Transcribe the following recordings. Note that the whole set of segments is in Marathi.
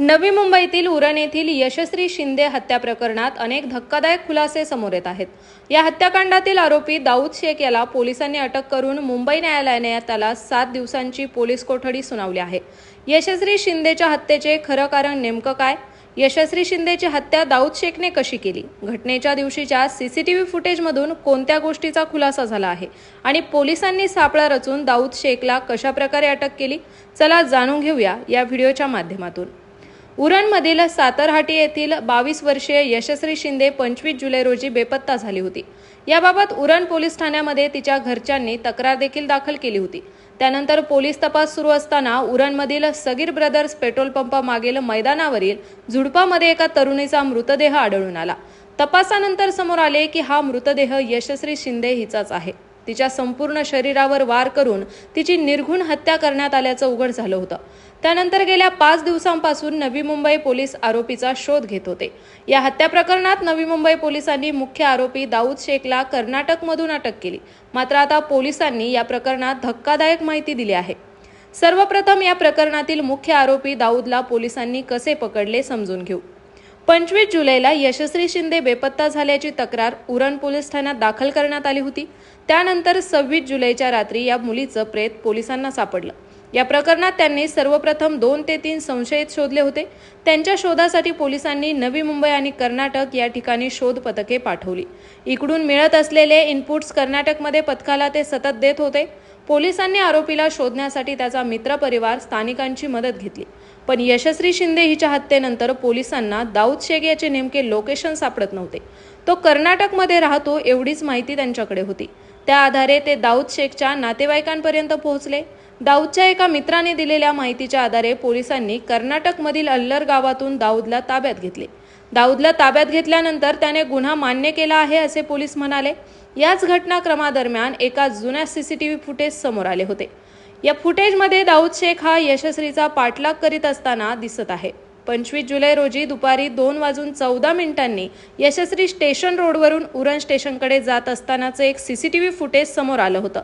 नवी मुंबईतील उरण येथील यशस्वी शिंदे हत्या प्रकरणात अनेक धक्कादायक खुलासे समोर येत आहेत. या हत्याकांडातील आरोपी दाऊद शेख याला पोलिसांनी अटक करून मुंबई न्यायालयाने त्याला सात दिवसांची पोलीस कोठडी सुनावली आहे. यशस्वी शिंदेच्या हत्येचे खरं कारण नेमकं काय? यशस्वी शिंदेची हत्या दाऊद शेखने कशी केली? घटनेच्या दिवशीच्या सीसीटीव्ही फुटेजमधून कोणत्या गोष्टीचा खुलासा झाला आहे? आणि पोलिसांनी सापळा रचून दाऊद शेखला कशा प्रकारे अटक केली? चला जाणून घेऊया या व्हिडिओच्या माध्यमातून. उरणमधील सातरहाटी येथील बावीस वर्षीय यशस्वी शिंदे पंचवीस जुलै रोजी बेपत्ता झाली होती. याबाबत उरण पोलीस ठाण्यामध्ये तिच्या घरच्यांनी तक्रार देखील दाखल केली होती. त्यानंतर पोलीस तपास सुरू असताना उरणमधील सगीर ब्रदर्स पेट्रोल पंपामागील मैदानावरील झुडपामध्ये एका तरुणीचा मृतदेह आढळून आला. तपासानंतर समोर आले की हा मृतदेह यशस्वी शिंदे हिचाच आहे. तिच्या संपूर्ण शरीरावर वार करून तिची निर्घुण हत्या करण्यात आल्याचं उघड झालं होतं. त्यानंतर गेल्या पाच दिवसांपासून नवी मुंबई पोलीस आरोपीचा शोध घेत होते. या हत्या प्रकरणात नवी मुंबई पोलिसांनी मुख्य आरोपी दाऊद शेखला कर्नाटकमधून अटक केली. मात्र आता पोलिसांनी या प्रकरणात धक्कादायक माहिती दिली आहे. सर्वप्रथम या प्रकरणातील मुख्य आरोपी दाऊदला पोलिसांनी कसे पकडले समजून घेऊ. पंचवीस जुलैला यशस्वी शिंदे बेपत्ता झाल्याची तक्रार उरण पोलीस ठाण्यात दाखल करण्यात आली होती. त्यानंतर सव्वीस जुलैच्या रात्री या मुलीचं प्रेत पोलिसांना सापडलं. या प्रकरणात त्यांनी सर्वप्रथम दोन ते तीन संशयित शोधले होते. त्यांच्या शोधासाठी पोलिसांनी नवी मुंबई आणि कर्नाटक या ठिकाणी शोध पथके पाठवली. इकडून मिळत असलेले इनपुट्स कर्नाटकमध्ये पथकाला ते सतत देत होते. पोलिसांनी आरोपीला शोधण्यासाठी त्याचा मित्रपरिवार स्थानिकांची मदत घेतली. पण यशस्वी शिंदे हिच्या हत्येनंतर पोलिसांना दाऊद शेख याचे नेमके लोकेशन सापडत नव्हते. तो कर्नाटकमध्ये राहतो एवढीच माहिती त्यांच्याकडे होती. त्या आधारे ते दाऊद शेखच्या नातेवाईकांपर्यंत पोहोचले. दाऊदच्या एका मित्राने दिलेल्या माहितीच्या आधारे पोलिसांनी कर्नाटकमधील अल्लर गावातून दाऊदला ताब्यात घेतले. दाऊदला ताब्यात घेतल्यानंतर त्याने गुन्हा मान्य केला आहे असे पोलीस म्हणाले. याच घटनाक्रमादरम्यान एका जुन्या सीसीटीव्ही फुटेज समोर आले होते. या फुटेजमध्ये दाऊद शेख हा यशस्वीचा पाठलाग करीत असताना दिसत आहे. पंचवीस जुलै रोजी दुपारी दोन वाजून चौदा मिनिटांनी यशस्वी स्टेशन रोडवरून उरण स्टेशनकडे जात असतानाचं एक C C T V footage समोर आलं होतं.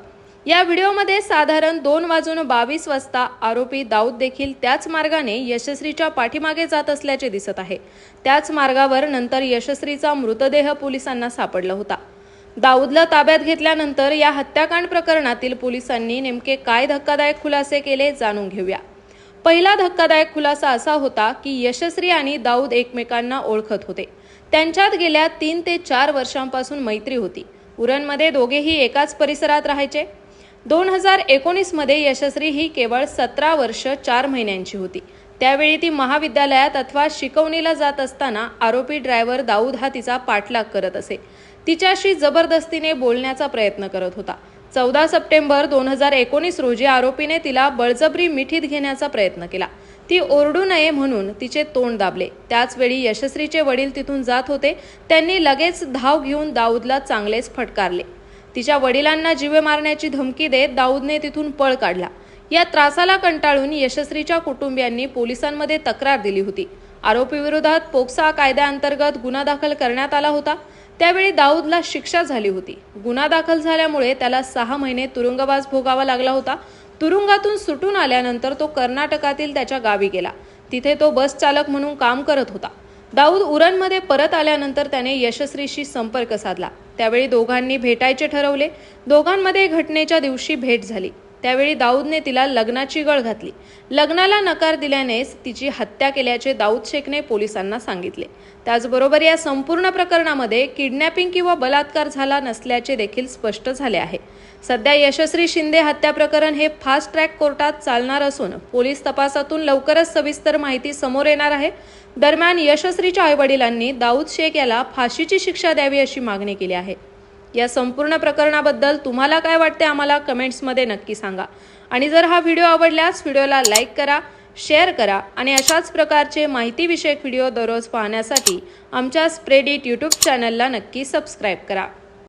या व्हिडिओमध्ये साधारण दोन वाजून बावीस वाजता आरोपी दाऊद देखील त्याच मार्गाने यशस्वीच्या पाठीमागे जात असल्याचे दिसत आहे. त्याच मार्गावर नंतर यशस्वीचा मृतदेह पोलिसांना सापडला होता. दाऊदला ताब्यात घेतल्यानंतर या हत्याकांड प्रकरणातील पोलिसांनी नेमके काय धक्कादायक खुलासे केले जाणून घेऊया. पहिला धक्कादायक खुलासा असा होता की यशस्वी आणि दाऊद एकमेकांना ओळखत होते. त्यांच्यात गेल्या तीन ते चार वर्षांपासून मैत्री होती. उरणमध्ये दोघेही एकाच परिसरात राहायचे. दोन हजार एकोणीसमध्ये यशस्वी ही केवळ सतरा वर्ष चार महिन्यांची होती. त्यावेळी ती महाविद्यालयात अथवा शिकवणीला जात असताना आरोपी ड्रायव्हर दाऊद हा तिचा पाठलाग करत असे. तिच्याशी जबरदस्तीने बोलण्याचा प्रयत्न करत होता. चौदा सप्टेंबर दोन हजार एकोणीस रोजी आरोपीने तिला बळजबरी मिठीत घेण्याचा प्रयत्न केला. ती ओरडू नये म्हणून तिचे तोंड दाबले. त्याचवेळी यशस्वीचे वडील तिथून जात होते. त्यांनी लगेच धाव घेऊन दाऊदला चांगलेच फटकारले. तिच्या वडिलांना जीवे मारण्याची धमकी देत दाऊदने तिथून पळ काढला. या त्रासाला कंटाळून यशस्वीच्या कुटुंबियांनी पोलिसांमध्ये तक्रार दिली होती. आरोपीविरोधात पोक्सा कायद्याअंतर्गत गुन्हा दाखल करण्यात आला होता. त्यावेळी दाऊदला शिक्षा झाली होती. गुन्हा दाखल झाल्यामुळे त्याला सहा महिने तुरुंगवास भोगावा लागला होता. तुरुंगातून सुटून आल्यानंतर तो कर्नाटकातील त्याच्या गावी गेला. तिथे तो बस चालक म्हणून काम करत होता. दाऊद उरणमध्ये परत आल्यानंतर त्याने यशस्वीशी संपर्क साधला. त्यावेळी दोघांनी भेटायचे ठरवले. दोघांमध्ये घटनेच्या दिवशी भेट झाली. त्यावेळी दाऊदने तिला लग्नाची गळ घातली. लग्नाला नकार दिल्यानेच तिची हत्या केल्याचे दाऊद शेखने पोलिसांना सांगितले. त्याचबरोबर या संपूर्ण प्रकरणामध्ये किडनॅपिंग किंवा बलात्कार झाला नसल्याचे देखील स्पष्ट झाले आहे. सध्या यशस्वी शिंदे हत्या प्रकरण हे फास्ट ट्रॅक कोर्टात चालणार असून पोलीस तपासातून लवकरच सविस्तर माहिती समोर येणार आहे. दरम्यान यशस्वीच्या आईवडिलांनी दाऊद शेख याला फाशीची शिक्षा द्यावी अशी मागणी केली आहे. या संपूर्ण प्रकरणाबद्दल तुम्हाला काय वाटते आम्हाला कमेंट्समध्ये नक्की सांगा. आणि जर हा व्हिडिओ आवडल्यास व्हिडिओला लाईक करा शेअर करा आणि अशाच प्रकारचे माहितीविषयक व्हिडिओ दररोज पाहण्यासाठी आमच्या स्प्रेडिट यूट्यूब चॅनलला नक्की सबस्क्राईब करा.